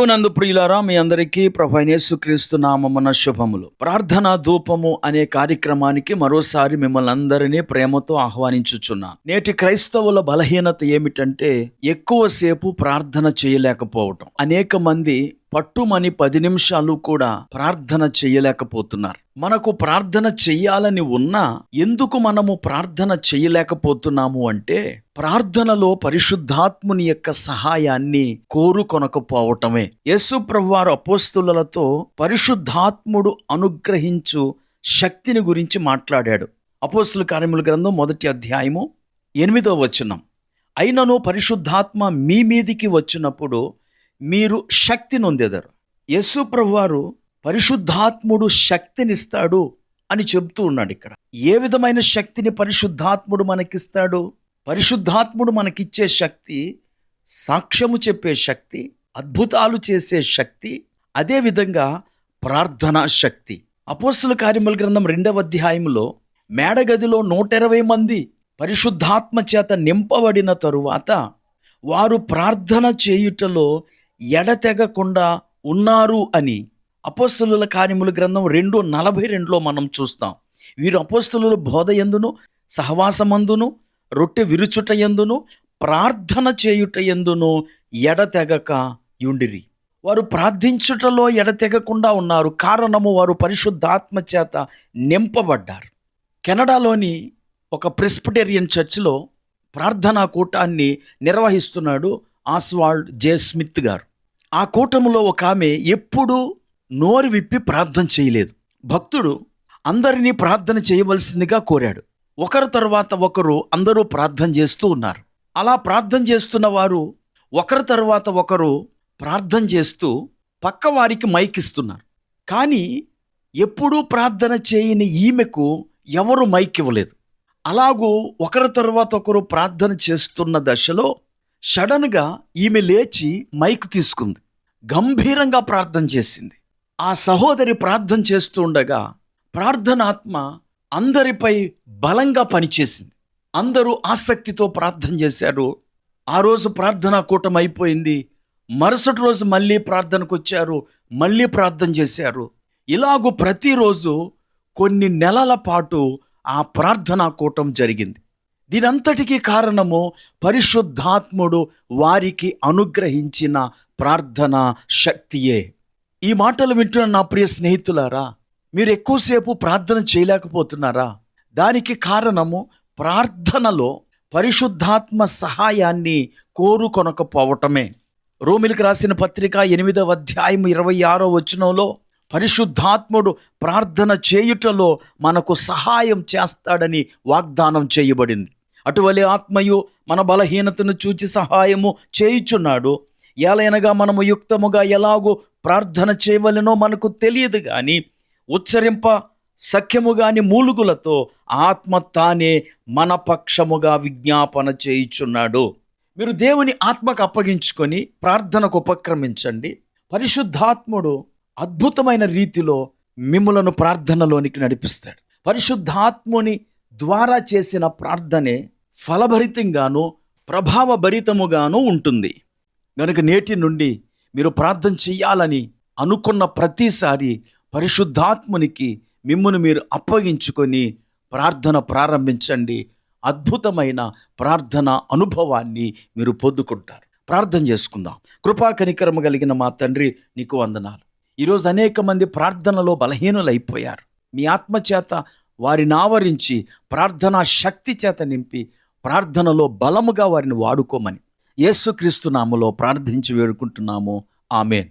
ప్రభునందు ప్రియులారా మీ అందరికీ ప్రభైనేసు క్రీస్తు నామమున శుభములు. ప్రార్థనా ధూపము అనే కార్యక్రమానికి మరోసారి మిమ్మల్ని అందరినీ ప్రేమతో ఆహ్వానించుచున్నాను నేటి క్రైస్తవుల బలహీనత ఏమిటంటే ఎక్కువసేపు ప్రార్థన చేయలేకపోవటం. అనేక మంది పట్టుమని పది నిమిషాలు కూడా ప్రార్థన చేయలేకపోతున్నారు. మనకు ప్రార్థన చెయ్యాలని ఉన్నా ఎందుకు మనము ప్రార్థన చేయలేకపోతున్నాము అంటే ప్రార్థనలో పరిశుద్ధాత్ముని యొక్క సహాయాన్ని కోరుకొనకపోవటమే. యేసు ప్రభువారు అపోస్తులతో పరిశుద్ధాత్ముడు అనుగ్రహించు శక్తిని గురించి మాట్లాడాడు. అపోస్తుల కార్యముల గ్రంథం మొదటి అధ్యాయము ఎనిమిదో వచనం. అయినను పరిశుద్ధాత్మ మీ మీదికి వచ్చినప్పుడు మీరు శక్తి నొందెదరు. యేసు ప్రభువారు పరిశుద్ధాత్ముడు శక్తినిస్తాడు అని చెబుతూ ఉన్నాడు ఇక్కడ. ఏ విధమైన శక్తిని పరిశుద్ధాత్ముడు మనకిస్తాడు? పరిశుద్ధాత్ముడు మనకిచ్చే శక్తి సాక్ష్యము చెప్పే శక్తి అద్భుతాలు చేసే శక్తి అదేవిధంగా ప్రార్థనా శక్తి. అపోస్తుల కార్యముల గ్రంథం రెండవ అధ్యాయంలో మేడగదిలో నూట ఇరవై మంది పరిశుద్ధాత్మ చేత నింపబడిన తరువాత వారు ప్రార్థన చేయుటలో ఎడతెగకుండా ఉన్నారు అని అపోస్తుల కార్యముల గ్రంథం రెండు నలభై రెండులో మనం చూస్తాం. వీరు అపోస్తుల బోధ ఎందును సహవాసమందును రొట్టె విరుచుట ఎందును? ప్రార్థన చేయుట ఎందును ఎడతెగక యుండిరి. వారు ప్రార్థించుటలో ఎడతెగకుండా ఉన్నారు. కారణము వారు పరిశుద్ధాత్మ చేత నింపబడ్డారు. కెనడాలోని ఒక ప్రెస్పిటేరియన్ చర్చిలో ప్రార్థనా కూటాన్ని నిర్వహిస్తున్నాడు ఆస్వాల్డ్ జే స్మిత్ గారు. ఆ కూటములో ఒక ఆమె ఎప్పుడూ నోరు విప్పి ప్రార్థన చేయలేదు. భక్తుడు అందరినీ ప్రార్థన చేయవలసిందిగా కోరాడు. ఒకరి తర్వాత ఒకరు అందరూ ప్రార్థన చేస్తూ ఉన్నారు. అలా ప్రార్థన చేస్తున్న వారు ఒకరి తర్వాత ఒకరు ప్రార్థన చేస్తూ పక్క వారికి మైక్ ఇస్తున్నారు. కానీ ఎప్పుడూ ప్రార్థన చేయని ఈమెకు ఎవరు మైక్ ఇవ్వలేదు. అలాగూ ఒకరి తర్వాత ఒకరు ప్రార్థన చేస్తున్న దశలో సడన్గా ఈమె లేచి మైక్ తీసుకుంది. గంభీరంగా ప్రార్థన చేసింది. ఆ సహోదరి ప్రార్థన చేస్తూ ఉండగా ప్రార్థనాత్మ అందరిపై బలంగా పనిచేసింది. అందరూ ఆసక్తితో ప్రార్థన చేశారు. ఆ రోజు ప్రార్థనా కూటం అయిపోయింది. మరుసటి రోజు మళ్ళీ ప్రార్థనకు వచ్చారు. మళ్ళీ ప్రార్థన చేశారు. ఇలాగూ ప్రతిరోజు కొన్ని నెలల పాటు ఆ ప్రార్థనా కూటం జరిగింది. దీనంతటికీ కారణము పరిశుద్ధాత్ముడు వారికి అనుగ్రహించిన ప్రార్థన శక్తియే. ఈ మాటలు వింటున్న నా ప్రియ స్నేహితులారా మీరు ఎక్కువసేపు ప్రార్థన చేయలేకపోతున్నారా? దానికి కారణము ప్రార్థనలో పరిశుద్ధాత్మ సహాయాన్ని కోరుకొనకపోవటమే. రోమిలకు రాసిన పత్రిక ఎనిమిదవ అధ్యాయం ఇరవై ఆరో వచనంలో పరిశుద్ధాత్ముడు ప్రార్థన చేయుటలో మనకు సహాయం చేస్తాడని వాగ్దానం చేయబడింది. అటువలే ఆత్మయు మన బలహీనతను చూచి సహాయము చేయుచున్నాడు. ఎలైనగా మనము యుక్తముగా ఎలాగో ప్రార్థన చేయవలెనో మనకు తెలియదు కానీ ఉచ్చరింప సఖ్యముగాని మూలుగులతో ఆత్మ తానే మన పక్షముగా విజ్ఞాపన చేయుచున్నాడు. మీరు దేవుని ఆత్మకు అప్పగించుకొని ప్రార్థనకు ఉపక్రమించండి. పరిశుద్ధాత్ముడు అద్భుతమైన రీతిలో మిమ్మలను ప్రార్థనలోనికి నడిపిస్తాడు. పరిశుద్ధాత్ముని ద్వారా చేసిన ప్రార్థనే ఫలభరితంగాను ప్రభావభరితముగాను ఉంటుంది. గనుక నేటి నుండి మీరు ప్రార్థన చెయ్యాలని అనుకున్న ప్రతిసారి పరిశుద్ధాత్మునికి మిమ్మును మీరు అప్పగించుకొని ప్రార్థన ప్రారంభించండి. అద్భుతమైన ప్రార్థన అనుభవాన్ని మీరు పొందుకుంటారు. ప్రార్థన చేసుకుందాం. కృపా కనికరమ కలిగిన మా తండ్రి నీకు వందనాలు. ఈరోజు అనేక మంది ప్రార్థనలో బలహీనులైపోయారు. మీ ఆత్మచేత వారిని ఆవరించి ప్రార్థనా శక్తి చేత నింపి ప్రార్థనలో బలముగా వారిని వాడుకోమని యేసుక్రీస్తు నామలో ప్రార్థించి వేడుకుంటున్నాము. ఆమెన్.